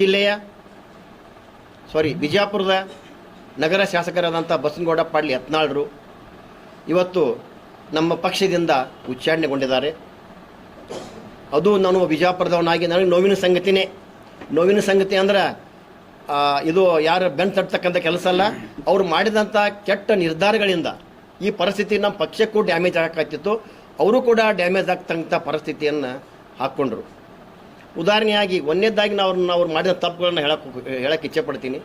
ಜಿಲ್ಲೆಯ ಸಾರಿ ಬಿಜಾಪುರದ ನಗರ ಶಾಸಕರಾದಂಥ ಬಸನಗೌಡ ಪಾಡ್ಲಿ ಹತ್ನಾಳರು ಇವತ್ತು ನಮ್ಮ ಪಕ್ಷದಿಂದ ಉಚ್ಚಾಟನೆಗೊಂಡಿದ್ದಾರೆ ಅದು ನಾನು ಬಿಜಾಪುರದವನಾಗಿ ನನಗೆ ನೋವಿನ ಸಂಗತಿನೇ. ನೋವಿನ ಸಂಗತಿ ಅಂದ್ರೆ ಇದು ಯಾರು ಬೆನ್ ತಟ್ಟತಕ್ಕಂಥ ಕೆಲಸ ಅಲ್ಲ. ಅವ್ರು ಮಾಡಿದಂಥ ಕೆಟ್ಟ ನಿರ್ಧಾರಗಳಿಂದ ಈ ಪರಿಸ್ಥಿತಿ ನಮ್ಮ ಪಕ್ಷಕ್ಕೂ ಡ್ಯಾಮೇಜ್ ಆಗಕ್ಕಾಗ್ತಿತ್ತು ಅವರು ಕೂಡ ಡ್ಯಾಮೇಜ್ ಆಗ್ತಕ್ಕಂಥ ಪರಿಸ್ಥಿತಿಯನ್ನು ಹಾಕ್ಕೊಂಡ್ರು. ಉದಾಹರಣೆಯಾಗಿ ಒಂದನೇದಾಗಿ ನಾವು ಅವ್ರನ್ನ, ಅವ್ರು ಮಾಡಿದ ತಪ್ಪುಗಳನ್ನ ಹೇಳಕ್ಕೆ ಹೇಳಕ್ಕೆ ಇಚ್ಛೆಪಡ್ತೀನಿ.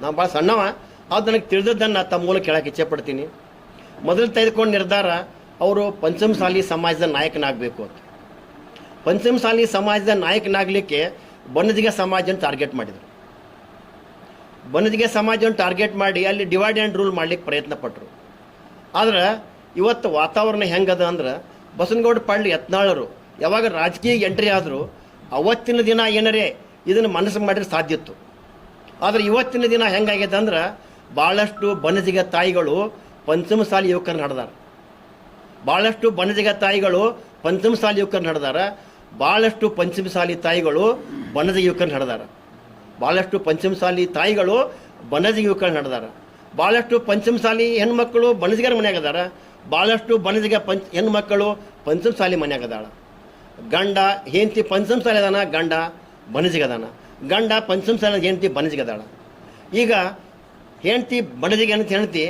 ನಾನು ಭಾಳ ಸಣ್ಣವ ಅದು ನನಗೆ ತಿಳಿದದ್ದನ್ನು ತಮ್ಮ ಮೂಲಕ ಹೇಳಕ್ಕೆ ಇಚ್ಛೆಪಡ್ತೀನಿ. ಮೊದಲು ತೆಗೆದುಕೊಂಡು ನಿರ್ಧಾರ, ಅವರು ಪಂಚಮಸಾಲಿ ಸಮಾಜದ ನಾಯಕನಾಗಬೇಕು ಅಂತ. ಪಂಚಮಸಾಲಿ ಸಮಾಜದ ನಾಯಕನಾಗಲಿಕ್ಕೆ ಬನ್ನಜಿಗ ಸಮಾಜನ ಟಾರ್ಗೆಟ್ ಮಾಡಿದರು. ಬನ್ನಜಿಗೆ ಸಮಾಜವನ್ನು ಟಾರ್ಗೆಟ್ ಮಾಡಿ ಅಲ್ಲಿ ಡಿವೈಡ್ ಆ್ಯಂಡ್ ರೂಲ್ ಮಾಡ್ಲಿಕ್ಕೆ ಪ್ರಯತ್ನ ಪಟ್ಟರು ಆದ್ರೆ, ಇವತ್ತು ವಾತಾವರಣ ಹೆಂಗದ ಅಂದ್ರೆ, ಬಸನಗೌಡ ಪಾಳ್ಳಿ ಯತ್ನಾಳರು, ಯಾವಾಗ ರಾಜಕೀಯ ಎಂಟ್ರಿ ಆದರೂ ಅವತ್ತಿನ ದಿನ ಏನರೇ ಇದನ್ನು ಮನಸ್ಸು ಮಾಡಿದ್ರೆ ಸಾಧ್ಯ ಇತ್ತು. ಆದರೆ ಇವತ್ತಿನ ದಿನ ಹೆಂಗಾಗ್ಯದ ಅಂದ್ರೆ ಭಾಳಷ್ಟು ಬನಜಿಗ ತಾಯಿಗಳು ಪಂಚಮ ಸಾಲಿ ಯುವಕರು ನಡೆದಾರ ಭಾಳಷ್ಟು ಬನಜಿಗ ತಾಯಿಗಳು ಪಂಚಮ ಸಾಲಿ ಯುವಕರು ನಡೆದಾರ ಭಾಳಷ್ಟು ಪಂಚಮ ಸಾಲಿ ತಾಯಿಗಳು ಬನಜ ಯುವಕರು ನಡೆದಾರ ಭಾಳಷ್ಟು ಪಂಚಮ ಸಾಲಿ ತಾಯಿಗಳು ಬನಜ ಯುವಕರು ನಡೆದಾರ ಭಾಳಷ್ಟು ಪಂಚಮ ಸಾಲಿ ಹೆಣ್ಮಕ್ಳು ಬನಜಿಗರ ಮನೆಯಾಗದಾರ ಭಾಳಷ್ಟು ಬನಜಿಗ ಪಂಚ ಹೆಣ್ಮಕ್ಕಳು ಪಂಚಮ ಸಾಲಿ ಅದಾಳ. ಗಂಡ ಹೆಂಡತಿ ಪಂಚಮಸಾಲಿ ಅದಾನ, ಗಂಡ ಬನಜಿಗದಾನ ಗಂಡ ಗಂಡ ಪಂಚಮಸಾಲಿ ಹೆಂಡತಿ ಬನಜಿಗದಾಳ ಈಗ ಹೆಂಡತಿ ಬಣಜಿಗೆ ಅಂತ ಹೆಂಡತಿ,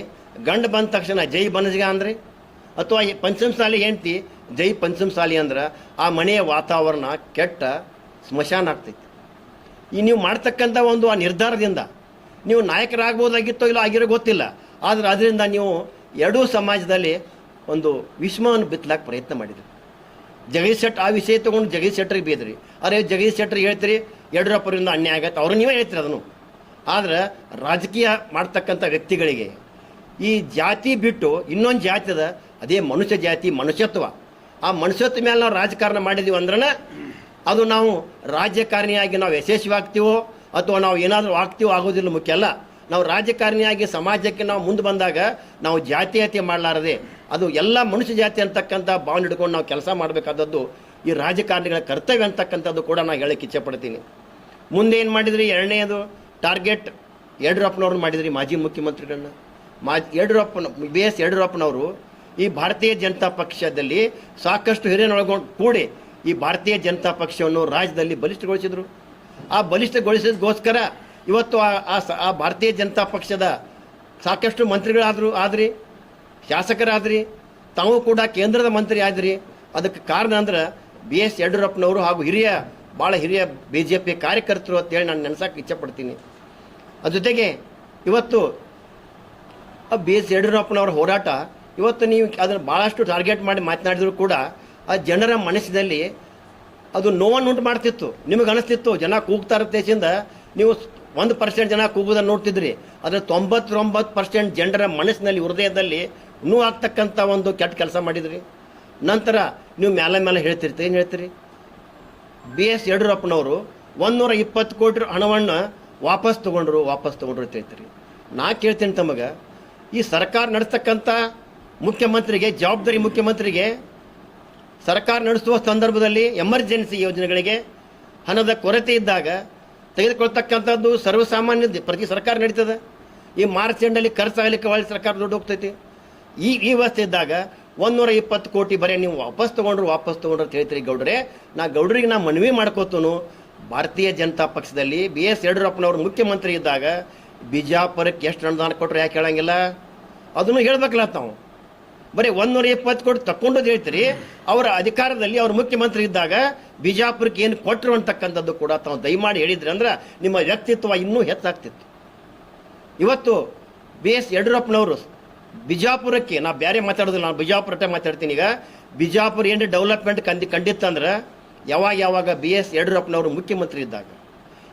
ಗಂಡ ಬಂದ ತಕ್ಷಣ ಜೈ ಬನಜಿಗ ಅಂದ್ರೆ? ಅಥವಾ ಪಂಚಮ ಪಂಚಮಸಾಲಿ ಹೆಂಡತಿ ಜೈ ಪಂಚಮಸಾಲಿ ಅಂದ್ರೆ ಆ ಮನೆಯ ವಾತಾವರಣ ಕೆಟ್ಟ ಸ್ಮಶಾನ ಆಗ್ತೈತಿ. ಈ ನೀವು ಮಾಡ್ತಕ್ಕಂಥ ಒಂದು ಆ ನಿರ್ಧಾರದಿಂದ ನೀವು ನಾಯಕರಾಗ್ಬೋದಾಗಿತ್ತೋ ಇಲ್ಲ ಆಗಿರೋ ಗೊತ್ತಿಲ್ಲ. ಆದರೆ ಅದರಿಂದ ನೀವು ಎರಡೂ ಸಮಾಜದಲ್ಲಿ ಒಂದು ವಿಷಮವನ್ನು ಬಿತ್ತಲಾಕ ಪ್ರಯತ್ನ ಮಾಡಿದ್ರಿ. ಜಗದೀಶ್ ಶೆಟ್ ಆ ವಿಷಯ ತೊಗೊಂಡು ಜಗದೀಶ್ ಶೆಟ್ಟರಿಗೆ ಬೇದ್ರಿ. ಅರೆ ಜಗದೀಶ್ ಶೆಟ್ಟರಿಗೆ ಹೇಳ್ತೀರಿ, ಯಡಿಯೂರಪ್ಪರಿಂದ ಅನ್ಯಾಯ ಆಗತ್ತೆ. ಅವ್ರು ನೀವೇ ಹೇಳ್ತೀರಿ ಅದನ್ನು. ಆದ್ರೆ ರಾಜಕೀಯ ಮಾಡ್ತಕ್ಕಂಥ ವ್ಯಕ್ತಿಗಳಿಗೆ ಈ ಜಾತಿ ಬಿಟ್ಟು ಇನ್ನೊಂದು ಜಾತಿ ಅದ, ಅದೇ ಮನುಷ್ಯ ಜಾತಿ, ಮನುಷ್ಯತ್ವ. ಆ ಮನುಷ್ಯತ್ವ ಮೇಲೆ ನಾವು ರಾಜಕಾರಣ ಮಾಡಿದೀವಿ ಅಂದ್ರೆ ಅದು ನಾವು ರಾಜಕಾರಣಿಯಾಗಿ ನಾವು ಯಶಸ್ವಿ ಆಗ್ತೀವೋ ಅಥವಾ ನಾವು ಏನಾದರೂ ಆಗ್ತೀವೋ ಆಗೋದಿಲ್ಲ ಮುಖ್ಯ ಅಲ್ಲ. ನಾವು ರಾಜಕಾರಣಿಯಾಗಿ ಸಮಾಜಕ್ಕೆ ನಾವು ಮುಂದೆ ಬಂದಾಗ ನಾವು ಜಾತೀಯತೆ ಮಾಡಲಾರದೆ ಅದು ಎಲ್ಲ ಮನುಷ್ಯ ಜಾತಿ ಅಂತಕ್ಕಂಥ ಭಾವನೆ ಹಿಡ್ಕೊಂಡು ನಾವು ಕೆಲಸ ಮಾಡಬೇಕಾದದ್ದು ಈ ರಾಜಕಾರಣಿಗಳ ಕರ್ತವ್ಯ ಅಂತಕ್ಕಂಥದ್ದು ಕೂಡ ನಾನು ಹೇಳಕ್ಕೆ ಇಚ್ಛೆಪಡ್ತೀನಿ ಮುಂದೆ ಏನು ಮಾಡಿದ್ರಿ? ಎರಡನೇದು, ಟಾರ್ಗೆಟ್ ಯಡಿಯೂರಪ್ಪನವ್ರನ್ನ ಮಾಡಿದ್ರಿ ಮಾಜಿ ಮುಖ್ಯಮಂತ್ರಿಗಳನ್ನ. ಮಾ, ಯಡಿಯೂರಪ್ಪನ, ಬಿ ಎಸ್ ಯಡಿಯೂರಪ್ಪನವರು ಈ ಭಾರತೀಯ ಜನತಾ ಪಕ್ಷದಲ್ಲಿ ಸಾಕಷ್ಟು ಹಿರಿಯನೊಳಗೊಂಡು ಕೂಡಿ ಈ ಭಾರತೀಯ ಜನತಾ ಪಕ್ಷವನ್ನು ರಾಜ್ಯದಲ್ಲಿ ಬಲಿಷ್ಠಗೊಳಿಸಿದರು. ಆ ಬಲಿಷ್ಠಗೊಳಿಸಿದಗೋಸ್ಕರ ಇವತ್ತು ಆ ಆ ಭಾರತೀಯ ಜನತಾ ಪಕ್ಷದ ಸಾಕಷ್ಟು ಮಂತ್ರಿಗಳಾದರೂ ಆದ್ರಿ, ಶಾಸಕರಾದ್ರಿ, ತಾವು ಕೂಡ ಕೇಂದ್ರದ ಮಂತ್ರಿ ಆದ್ರಿ. ಅದಕ್ಕೆ ಕಾರಣ ಅಂದ್ರೆ ಬಿ ಎಸ್ ಯಡಿಯೂರಪ್ಪನವರು ಹಾಗೂ ಹಿರಿಯ ಭಾಳ ಹಿರಿಯ ಬಿ ಜೆ ಪಿ ಕಾರ್ಯಕರ್ತರು ಅಂತೇಳಿ ನಾನು ನೆನೆಸಕ್ಕೆ ಇಚ್ಛಪಡ್ತೀನಿ. ಅದ ಜೊತೆಗೆ ಇವತ್ತು ಬಿ ಎಸ್ ಯಡಿಯೂರಪ್ಪನವರ ಹೋರಾಟ, ಇವತ್ತು ನೀವು ಅದನ್ನು ಭಾಳಷ್ಟು ಟಾರ್ಗೆಟ್ ಮಾಡಿ ಮಾತನಾಡಿದ್ರು ಕೂಡ ಆ ಜನರ ಮನಸ್ಸಿನಲ್ಲಿ ಅದು ನೋವನ್ನು ಉಂಟು ಮಾಡ್ತಿತ್ತು. ನಿಮಗೆ ಅನಿಸ್ತಿತ್ತು ಜನ ಕೂಗ್ತಾ ದೇಶದಿಂದ ನೀವು ಒಂದು ಪರ್ಸೆಂಟ್ ಜನ ಕೂಗೋದನ್ನು ನೋಡ್ತಿದ್ರಿ. ಆದರೆ ತೊಂಬತ್ತೊಂಬತ್ತು ಪರ್ಸೆಂಟ್ ಜನರ ಮನಸ್ಸಿನಲ್ಲಿ, ಹೃದಯದಲ್ಲಿ ನೋವು ಆಗ್ತಕ್ಕಂಥ ಒಂದು ಕೆಟ್ಟ ಕೆಲಸ ಮಾಡಿದ್ರಿ. ನಂತರ ನೀವು ಮೇಲೆ ಮೇಲೆ ಹೇಳ್ತಿರ್ತೀರಿ. ಏನು ಹೇಳ್ತೀರಿ? ಬಿ ಎಸ್ ಯಡಿಯೂರಪ್ಪನವರು ಒಂದೂರ ಇಪ್ಪತ್ತು ಕೋಟಿ ಹಣವನ್ನು ವಾಪಸ್ ತೊಗೊಂಡ್ರು ವಾಪಸ್ ತೊಗೊಂಡ್ರು ಅಂತ ಹೇಳ್ತೀರಿ. ನಾ ಕೇಳ್ತೀನಿ ತಮಗೆ, ಈ ಸರ್ಕಾರ ನಡೆಸ್ತಕ್ಕಂಥ ಮುಖ್ಯಮಂತ್ರಿಗೆ, ಜವಾಬ್ದಾರಿ ಮುಖ್ಯಮಂತ್ರಿಗೆ ಸರ್ಕಾರ ನಡೆಸುವ ಸಂದರ್ಭದಲ್ಲಿ ಎಮರ್ಜೆನ್ಸಿ ಯೋಜನೆಗಳಿಗೆ ಹಣದ ಕೊರತೆ ಇದ್ದಾಗ ತೆಗೆದುಕೊಳ್ತಕ್ಕಂಥದ್ದು ಸರ್ವಸಾಮಾನ್ಯ ಪ್ರತಿ ಸರ್ಕಾರ ನಡೀತದೆ. ಈ ಮಾರ್ಚ್ ಎಂಡಲ್ಲಿ ಖರ್ಚಾಗಲಿಕ್ಕೆ ಒಳ್ಳೆ ಸರ್ಕಾರ ದುಡ್ಡು ಹೋಗ್ತೈತಿ. ಈ ಈ ವ್ಯವಸ್ಥೆ ಇದ್ದಾಗ ಒಂದೂರ ಇಪ್ಪತ್ತು ಕೋಟಿ ಬರೀ ನೀವು ವಾಪಸ್ ತೊಗೊಂಡ್ರು ವಾಪಸ್ ತೊಗೊಂಡ್ರು ಅಂತ ಹೇಳ್ತೀರಿ ಗೌಡ್ರೆ. ನಾ ಗೌಡ್ರಿಗೆ ನಾ ಮನವಿ ಮಾಡ್ಕೋತನು ಭಾರತೀಯ ಜನತಾ ಪಕ್ಷದಲ್ಲಿ ಬಿ ಎಸ್ ಯಡಿಯೂರಪ್ಪನವರು ಮುಖ್ಯಮಂತ್ರಿ ಇದ್ದಾಗ ಬಿಜಾಪುರಕ್ಕೆ ಎಷ್ಟು ಅನುದಾನ ಕೊಟ್ಟರು ಯಾಕೆ ಹೇಳಂಗಿಲ್ಲ? ಅದನ್ನು ಹೇಳ್ಬೇಕಲ್ಲ ತಾವು. ಬರೀ ಒಂದೂರ ಇಪ್ಪತ್ತು ಕೋಟಿ ತಕ್ಕೊಂಡದ್ದು ಹೇಳ್ತೀರಿ. ಅವರ ಅಧಿಕಾರದಲ್ಲಿ ಅವ್ರ ಮುಖ್ಯಮಂತ್ರಿ ಇದ್ದಾಗ ಬಿಜಾಪುರಕ್ಕೆ ಏನು ಕೊಟ್ಟರು ಅಂತಕ್ಕಂಥದ್ದು ಕೂಡ ತಾವು ದಯಮಾಡಿ ಹೇಳಿದ್ರಿ ಅಂದ್ರೆ ನಿಮ್ಮ ವ್ಯಕ್ತಿತ್ವ ಇನ್ನೂ ಹೆಚ್ಚಾಗ್ತಿತ್ತು. ಇವತ್ತು ಬಿ ಎಸ್ ಯಡಿಯೂರಪ್ಪನವರು ಬಿಜಾಪುರಕ್ಕೆ, ನಾ ಬೇರೆ ಮಾತಾಡೋದಿಲ್ಲ, ನಾನು ಬಿಜಾಪುರ ಮಾತಾಡ್ತೀನಿ ಈಗ. ಬಿಜಾಪುರ ಏನು ಡೆವಲಪ್ಮೆಂಟ್ ಕಂದಿ ಕಂಡಿತ್ತಂದ್ರೆ ಯಾವಾಗ ಯಾವಾಗ ಬಿ ಎಸ್ ಯಡಿಯೂರಪ್ಪನವರು ಮುಖ್ಯಮಂತ್ರಿ ಇದ್ದಾಗ.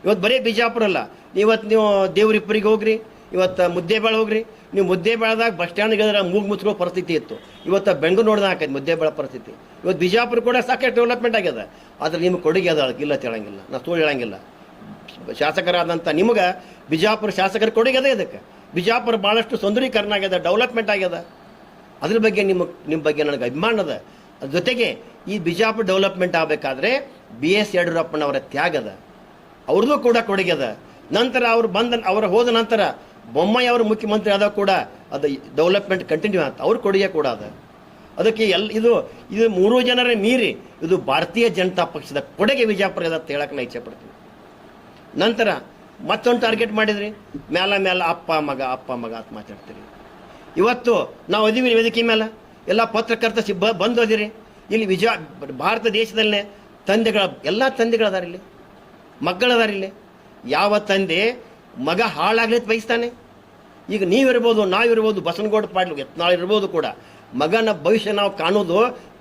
ಇವತ್ತು ಬರೀ ಬಿಜಾಪುರ ಅಲ್ಲ ಇವತ್ತು ನೀವು ದೇವ್ರಿಪ್ಪರಿಗೆ ಹೋಗ್ರಿ, ಇವತ್ತು ಮುದ್ದೇಬೇಳ ಹೋಗ್ರಿ ನೀವು ಮುದ್ದೇಬೇಳದಾಗ ಬಸ್ ಸ್ಟ್ಯಾಂಡ್ಗೆ ಮೂಗು ಮುಚ್ಕೊಳ್ಳೋ ಪರಿಸ್ಥಿತಿ ಇತ್ತು. ಇವತ್ತು ಬೆಂಗಳೂರು ನೋಡಿದ ಹಾಕೈತೆ ಮುದ್ದೇಬೇಳ ಪರಿಸ್ಥಿತಿ. ಇವತ್ತು ಬಿಜಾಪುರ ಕೂಡ ಸಾಕಷ್ಟು ಡೆವಲಪ್ಮೆಂಟ್ ಆಗ್ಯದ ಆದ್ರೆ ನಿಮ್ಗೆ ಕೊಡುಗೆ ಅದ, ಇಲ್ಲ ಹೇಳಂಗಿಲ್ಲ. ನಾ ಸುಳ್ಳು ಹೇಳಂಗಿಲ್ಲ. ಶಾಸಕರಾದಂಥ ನಿಮ್ಗೆ ಬಿಜಾಪುರ ಶಾಸಕರ ಕೊಡುಗೆ ಅದ ಇದಕ್ಕೆ. ಬಿಜಾಪುರ ಭಾಳಷ್ಟು ಸುಂದರೀಕರಣ ಆಗ್ಯದ ಡೆವಲಪ್ಮೆಂಟ್ ಆಗ್ಯದ ಅದ್ರ ಬಗ್ಗೆ ನಿಮ್ಮ ನಿಮ್ಮ ಬಗ್ಗೆ ನನಗೆ ಅಭಿಮಾನ ಅದ. ಅದ್ರ ಜೊತೆಗೆ ಈ ಬಿಜಾಪುರ ಡೆವಲಪ್ಮೆಂಟ್ ಆಗಬೇಕಾದ್ರೆ ಬಿ ಎಸ್ ಯಡಿಯೂರಪ್ಪನವರ ತ್ಯಾಗದ, ಅವ್ರದ್ದು ಕೂಡ ಕೊಡುಗೆ ಅದ. ನಂತರ ಅವ್ರು ಬಂದ, ಅವ್ರು ಹೋದ ನಂತರ ಬೊಮ್ಮಾಯಿ ಅವರು ಮುಖ್ಯಮಂತ್ರಿ ಆದಾಗ ಕೂಡ ಅದು ಡೆವಲಪ್ಮೆಂಟ್ ಕಂಟಿನ್ಯೂ ಆಗ್ತದೆ ಅವ್ರ ಕೊಡುಗೆ ಕೂಡ ಅದು. ಅದಕ್ಕೆ ಎಲ್, ಇದು ಇದು ಮೂರು ಜನರ ಮೀರಿ, ಇದು ಭಾರತೀಯ ಜನತಾ ಪಕ್ಷದ ಕೊಡುಗೆ ವಿಜಯಪುರ ಅಂತ ಹೇಳಕ್ಕೆ ನಾ ಇಚ್ಛೆ ಪಡ್ತೀನಿ. ನಂತರ ಮತ್ತೊಂದು ಟಾರ್ಗೆಟ್ ಮಾಡಿದ್ರಿ? ಮ್ಯಾಲ ಮ್ಯಾಲ ಅಪ್ಪ, ಮಗ ಅಪ್ಪ, ಮಗ ಅಂತ ಮಾತಾಡ್ತೀರಿ. ಇವತ್ತು ನಾವು ಅದೀವಿ ವೇದಿಕೆ ಮೇಲೆ ಎಲ್ಲ ಪತ್ರಕರ್ತ ಸಿಬ್ಬ ಬಂದು ಅದಿರಿ ಇಲ್ಲಿ ವಿಜಯ, ಭಾರತ ದೇಶದಲ್ಲೇ ತಂದೆಗಳ, ಎಲ್ಲ ತಂದೆಗಳದಾರಿಲ್ಲಿ. ಇಲ್ಲಿ ಮಕ್ಕಳದಾರ ಇಲ್ಲಿ ಯಾವ ತಂದೆ ಮಗ ಹಾಳಾಗ್ಲಿಕ್ಕೆ ಬಯಸ್ತಾನೆ? ಈಗ ನೀವಿರ್ಬೋದು, ನಾವಿರ್ಬೋದು ಬಸನಗೌಡ ಪಾಟೀಲ್ ಯತ್ನಾಳ್ ಇರ್ಬೋದು ಕೂಡ, ಮಗನ ಭವಿಷ್ಯ ನಾವು ಕಾಣೋದು